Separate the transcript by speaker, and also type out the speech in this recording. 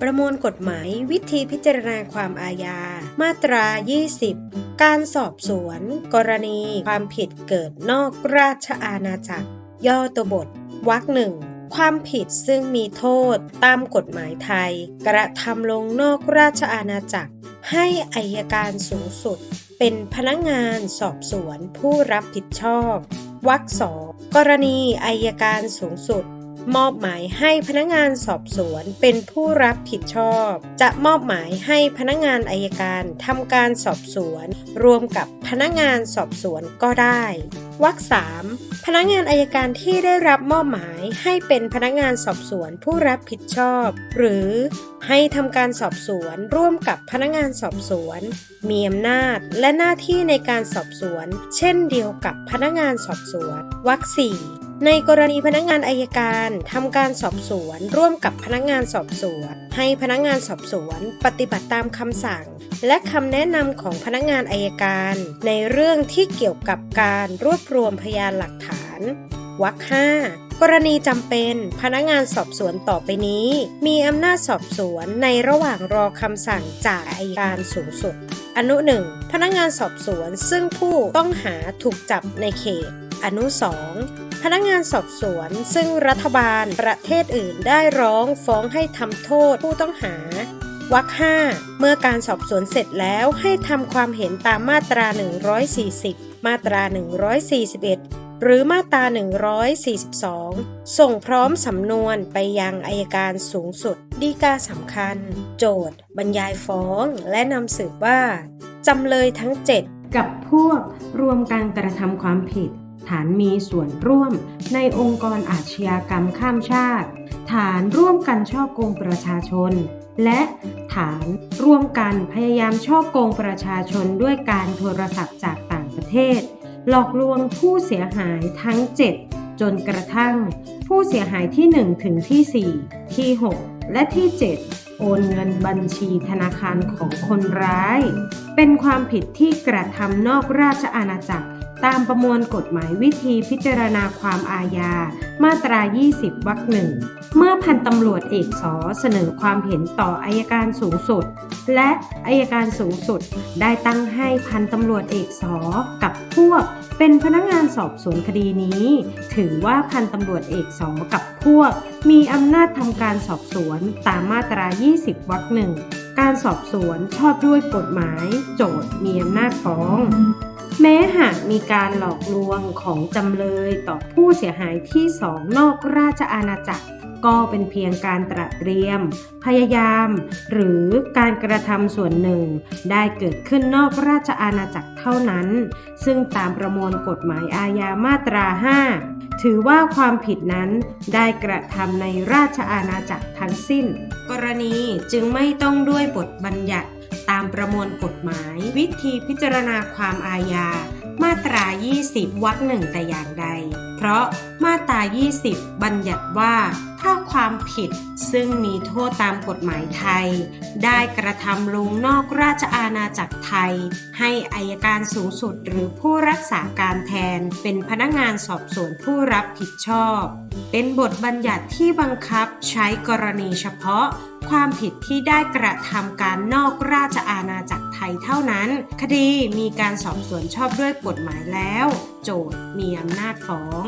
Speaker 1: ประมวลกฎหมายวิธีพิจารณาความอาญา มาตรา 20 การสอบสวน กรณี ความผิดเกิดนอกราชอาณาจักร ย่อตัวบทวรรคหนึ่งความผิดซึ่งมีโทษตามกฎหมายไทย กระทำลงนอกราชอาณาจักร ให้อายการสูงสุด เป็นพนักงานสอบสวนผู้รับผิดชอบวรรคสองกรณีอายการสูงสุด มอบหมายให้พนักงานสอบสวนเป็นผู้รับผิดชอบ จะมอบหมายให้พนักงานอายการทำการสอบสวน รวมกับพนักงานสอบสวนก็ได้วรรคสามพนักงานอายการที่ได้รับมอบหมายให้เป็นพนักงานสอบสวนผู้รับผิดชอบ หรือให้ทำการสอบสวนร่วมกับพนักงานสอบสวน มีอำนาจและหน้าที่ในการสอบสวน เช่นเดียวกับพนักงานสอบสวนวรรคสี่ ในกรณีพนักงานอายการทำการสอบสวน ร่วมกับพนักงานสอบสวน ให้พนักงานสอบสวน ปฏิบัติตามคำสั่ง และคำแนะนำของพนักงานอายการ ในเรื่องที่เกี่ยวกับการรวบรวมพยานหลักฐานวรรคห้ากรณีจำเป็นพนักงานสอบสวนต่อไปนี้ มีอำนาจสอบสวนในระหว่างรอคำสั่งจากอายการสูงสุด อนุหนึ่งพนักงานสอบสวนซึ่งผู้ต้องหาถูกจับในเขต อนุสองพนักงานสอบสวน ซึ่งรัฐบาลประเทศอื่นได้ร้องฟ้องให้ทำโทษผู้ต้องหาวรรคห้าเมื่อการสอบสวนเสร็จแล้วให้ทำความเห็นตามมาตรา 140 มาตรา 141 หรือมาตรา 142 ส่งพร้อมสำนวนไปยังอายการสูงสุด ดีกาสำคัญ โจทย์ บรรยายฟ้องและนำสืบว่าจำเลยทั้ง 7 กับพวกรวมการกระทำความผิด ฐานมีส่วนร่วมในองค์กรอาชญากรรมข้ามชาติ ฐานร่วมกันช่อโกงประชาชน และฐานร่วมกันพยายามช่อโกงประชาชนด้วยการโทรศัพท์จากต่างประเทศ หลอกลวงผู้เสียหายทั้ง 7 จนกระทั่ง ผู้เสียหายที่ 1 ถึงที่ 4 ที่ 6 และที่ 7โอนเงินบัญชีธนาคารของคนร้าย เป็นความผิดที่กระทำนอกราชอาณาจักร ตามประมวลกฎหมายวิธีพิจารณาความอาญา มาตรา 20 วรรคหนึ่ง เมื่อพันตำรวจเอกสอเสนอความเห็นต่ออายการสูงสุด และอายการสูงสุด ได้ตั้งให้พันตำรวจเอกสอกับพวก เป็นพนักงานสอบสวนคดีนี้ ถือว่าพันตำรวจเอกสอกับพวก มีอำนาจทำการสอบสวนตามมาตรา 20 วรรคหนึ่งการสอบสวนชอบด้วยกฎหมาย โจทย์มีอำนาจฟ้อง แม้หากมีการหลอกลวงของจำเลยต่อผู้เสียหายที่สองนอกราชอาณาจักร ก็เป็นเพียงการตระเตรียม พยายาม หรือการกระทำส่วนหนึ่ง ได้เกิดขึ้นนอกราชอาณาจักรเท่านั้น ซึ่งตามประมวลกฎหมายอาญามาตรา 5 ถือว่าความผิดนั้นได้กระทำในราชอาณาจักรทั้งสิ้น กรณีจึงไม่ต้องด้วยบทบัญญัติ ตามประมวลกฎหมาย วิธีพิจารณาความอาญา มาตรา 20 วรรคหนึ่งแต่อย่างใด เพราะมาตรา 20 บัญญัติว่า ถ้าความผิดซึ่งมีโทษตามกฎหมายไทย ได้กระทำลงนอกราชอาณาจักรไทย ให้อายการสูงสุดหรือผู้รักษาการแทน เป็นพนักงานสอบสวนผู้รับผิดชอบ เป็นบทบัญญัติที่บังคับใช้กรณีเฉพาะ ความผิดที่ได้กระทำการนอกราชอาณาจักรไทยเท่านั้น คดีมีการสอบสวนชอบด้วยกฎหมายแล้ว โจทย์มีอำนาจฟ้อง